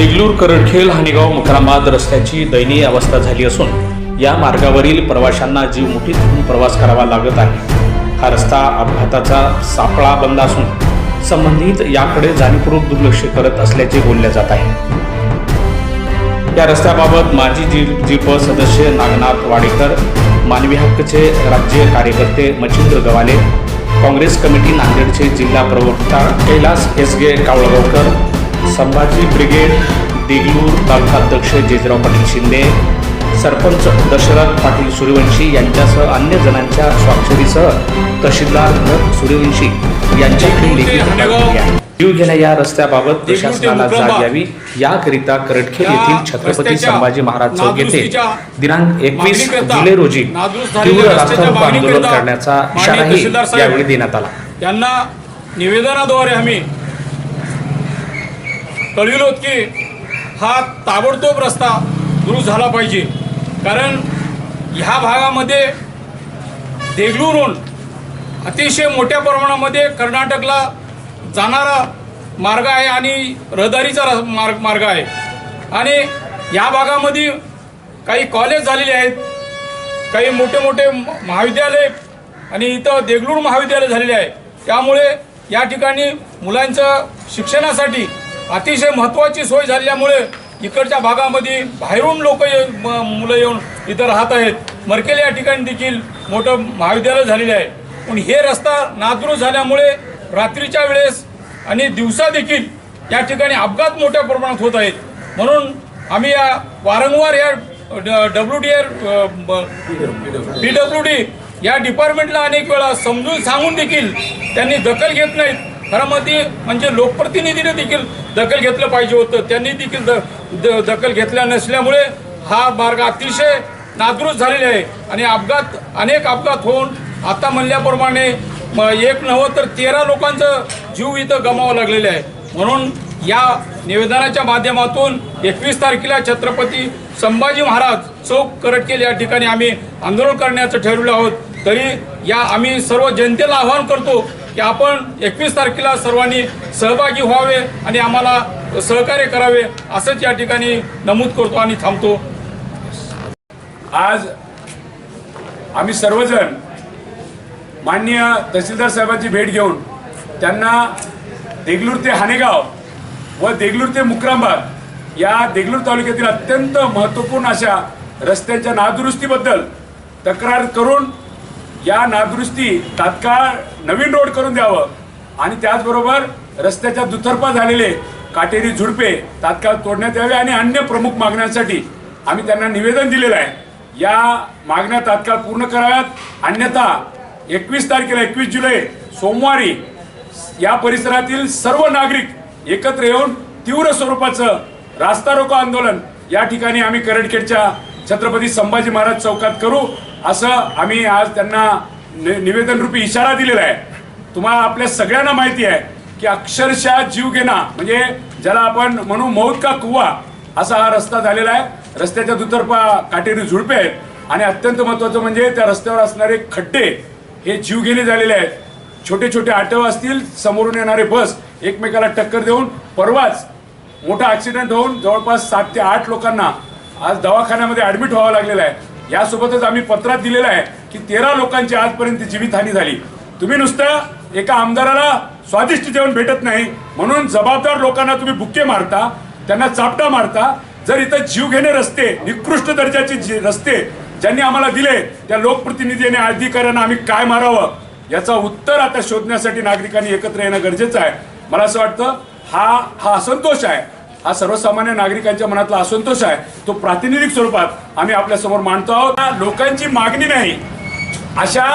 देगलूर करडखेल हानेगाव मुखराबाद रस्त्याची दयनीय अवस्था झाली असून या मार्गावरील प्रवाशांना जीव मुठीत घेऊन प्रवास करावा लागत आहे. हा रस्ता अपघाताचा सापळा बंद असून संबंधित याकडे जाणीवपूर्वक दुर्लक्ष करत असल्याचे बोलले जात आहे. या रस्त्याबाबत माजी जी जीप सदस्य नागनाथ वाडेकर मानवी हक्कचे राज्य कार्यकर्ते मच्छिंद्र गवाले काँग्रेस कमिटी नांदेडचे जिल्हा प्रवक्ता Kailas S. G. Kawalgaonkar Sambhaji brigade Deglur taluka अध्यक्ष जेजराव पाटील शिंदे सरपंच दशरथ पाटील सूर्यवंशी यांच्यासह अन्य जणांच्या स्वाक्षरीसह तहसीलदार भरत सूर्यवंशी यांच्याकडे लेखी तक्रार केली आहे. जीव घेण्या या रस्त्याबाबत प्रशासनाला जाग यावी. याकरिता करटखेल येथील छत्रपती संभाजी महाराज चौक येथे दिनांक एकवीस जुलै रोजी तीव्र रास्तारोको आंदोलन करण्याचा इशाराही यावेळी देण्यात आला. त्यांना निवेदनाद्वारे आम्ही कळविलो की हा ताबडतोब रस्ता दुरुस्त झाला पाहिजे. कारण ह्या भागामध्ये देगलूरहून अतिशय मोठ्या प्रमाणामध्ये कर्नाटकला जाणारा मार्ग आहे आणि रहदारीचा मार्ग मार्ग आहे. आणि या भागामध्ये काही कॉलेज झालेले आहेत. काही मोठे मोठे महाविद्यालय आणि इथं देगलूर महाविद्यालय झालेले आहे. त्यामुळे या ठिकाणी मुलांचं शिक्षणासाठी अतिशय महत्त्वाची सोय झाल्यामुळे इकडच्या भागामध्ये बाहेरून लोक मुलं येऊन इथं राहत आहेत. मरकेल या ठिकाणी देखील मोठं महाविद्यालय झालेले आहे. पण हे रस्ता नादुरुस्त झाल्यामुळे रात्रीच्या वेळेस आणि दिवसा देखील या ठिकाणी अपघात मोठ्या प्रमाणात होत आहेत. म्हणून आम्ही या वारंवार या W D R P W D या डिपार्टमेंटला अनेक वेळा समजून सांगून देखील त्यांनी दखल घेत नाहीत. खरं मध्ये म्हणजे लोकप्रतिनिधीने देखील दखल घेतलं पाहिजे होतं. त्यांनी देखील द, द, दखल घेतल्या नसल्यामुळे हा मार्ग अतिशय नादुरुस्त झालेला आहे. आणि अपघात अनेक अपघात होऊन आता म्हणल्याप्रमाणे एक नव्हं तर तेरा लोकांचं जीव इथं गमावं लागलेलं आहे. म्हणून या निवेदनाच्या माध्यमातून एकवीस तारखेला छत्रपती संभाजी महाराज चौक करटकेल या ठिकाणी आम्ही आंदोलन करण्याचं ठरवलं आहोत. तरी या आम्ही सर्व जनतेला आवाहन करतो की आपण एकवीस तारखेला सर्वांनी सहभागी व्हावे आणि आम्हाला सहकार्य करावे असंच या ठिकाणी नमूद करतो आणि थांबतो. आज आम्ही सर्वजण माननीय तहसीलदार साहेबांची भेट घेऊन त्यांना देगलूर ते हानेगाव व देगलूर ते मुक्रांबाद या देगलूर तालुक्यातील अत्यंत महत्त्वपूर्ण अशा रस्त्यांच्या नादुरुस्तीबद्दल तक्रार करून या नादुरुस्ती तात्काळ नवीन रोड करून द्यावं. आणि त्याचबरोबर रस्त्याच्या दुतर्फा झालेले काटेरी झुडपे तात्काळ तोडण्यात यावे आणि अन्य प्रमुख मागण्यांसाठी आम्ही त्यांना निवेदन दिलेलं आहे. या मागण्या तात्काळ पूर्ण कराव्यात. अन्यथा एकवीस तारखेला एकवीस जुलै सोमवारी या परिसरातील सर्व नागरिक एकत्र येऊन तीव्र स्वरूपाचं रास्ता रोको आंदोलन या ठिकाणी आम्ही करडखेडच्या छत्रपती संभाजी महाराज चौकात करू. असं आम्ही आज त्यांना नि- निवेदन रूपी इशारा दिलेला आहे. तुम्हाला आपल्या सगळ्यांना माहिती आहे की अक्षरशः जीव घेणा. म्हणजे ज्याला आपण म्हणू मौत का कुवा असा हा रस्ता झालेला आहे. रस्त्याच्या दुतर्फा काटेरी झुडपे आहेत. आणि अत्यंत महत्वाचं म्हणजे त्या रस्त्यावर असणारे खड्डे हे जीवघेणे झालेले आहेत. छोटे छोटे आटव असतील समोरून येणारे बस एकमेकाला टक्कर देऊन परवाच मोठा ऍक्सिडेंट होऊन जवळपास सात ते आठ लोकांना आज दवाखान्यामध्ये ऍडमिट व्हावं लागलेलं आहे. यासोबतच आम्ही पत्रात दिलेलं आहे की तेरा लोकांची आजपर्यंत जीवितहानी झाली. तुम्ही नुसतं एका आमदाराला स्वादिष्ट जेवण भेटत नाही म्हणून जबाबदार लोकांना तुम्ही बुक्के मारता त्यांना चापटा मारता. जर इथं जीवघेणे रस्ते निकृष्ट दर्जाचे जे रस्ते ज्यांनी आम्हाला दिले त्या लोकप्रतिनिधी आणि अधिकाऱ्यांना आम्ही काय मारावं याचं उत्तर आता शोधण्यासाठी नागरिकांनी एकत्र येणं गरजेचं आहे. मला असं वाटतं हा हा असंतोष आहे. हा सर्वसामान्य नागरिकांच्या मनातला असंतोष आहे. तो प्रातिनिधिक स्वरूपात आम्ही आपल्यासमोर मांडतो आहोत. लोकांची मागणी नाही. अशा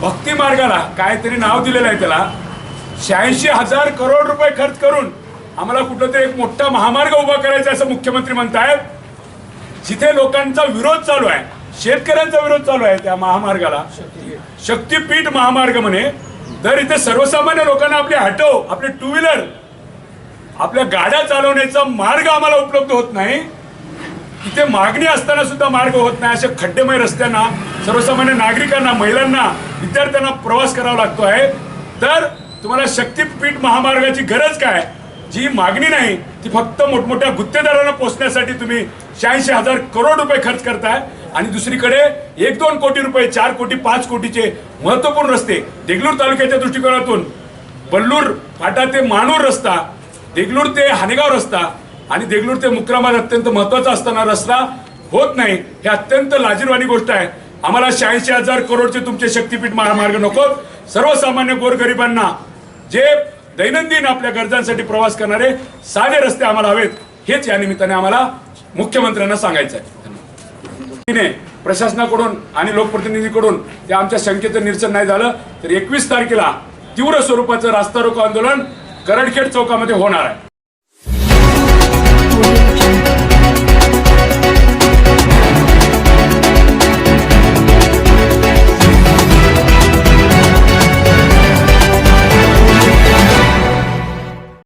भक्ती मार्गाला काहीतरी नाव दिलेलं आहे त्याला. शहाऐंशी हजार करोड रुपये खर्च करून आम्हाला कुठं तरी एक मोठा महामार्ग उभा करायचा असं मुख्यमंत्री म्हणतायत. जिथे लोकांचा विरोध चालू आहे शेतकऱ्यांचा विरोध चालू आहे त्या महामार्गाला. शक्तीपीठ महामार्ग म्हणे. तर इथे सर्वसामान्य लोकांना आपली हटव आपली टू व्हीलर आपल्या गाड्या चालवण्याचा मार्ग आम्हाला उपलब्ध होत नाही. तिथे मागणी असताना सुद्धा मार्ग होत नाही. अशा खड्डेमय रस्त्यांना सर्वसामान्य नागरिकांना महिलांना विद्यार्थ्यांना प्रवास करावा लागतो आहे. तर तुम्हाला शक्तीपीठ महामार्गाची गरज काय? जी मागणी नाही ती ती फक्त मोठमोठ्या गुत्तेदारांना पोचण्यासाठी तुम्ही शहाऐंशी हजार करोड रुपये खर्च करताय. आणि दुसरीकडे एक दोन कोटी रुपये चार कोटी पाच कोटीचे महत्त्वपूर्ण रस्ते देगलूर तालुक्याच्या दृष्टिकोनातून बल्लूर फाटा ते माणूर रस्ता देगलूर ते हानेगाव रस्ता आणि देगलूर ते मुक्रामाद अत्यंत महत्त्वाचा असताना रस्ता होत नाही हे अत्यंत लाजीरवाणी गोष्ट आहे. आम्हाला शहाऐंशी हजार करोडचे तुमचे शक्तीपीठ महामार्ग नको सर्वसामान्य गोरगरिबांना जे दैनंदिन आपल्या गरजांसाठी प्रवास करणारे साधे रस्ते आम्हाला हवेत हेच या निमित्ताने आम्हाला मुख्यमंत्र्यांना सांगायचं आहे. तिने प्रशासनाकडून आणि लोकप्रतिनिधीकडून ते आमच्या शंकेचं निरसन नाही झालं तर एकवीस तारखेला तीव्र स्वरूपाचं रास्ता रोको आंदोलन करडखेड चौकामध्ये होणार आहे.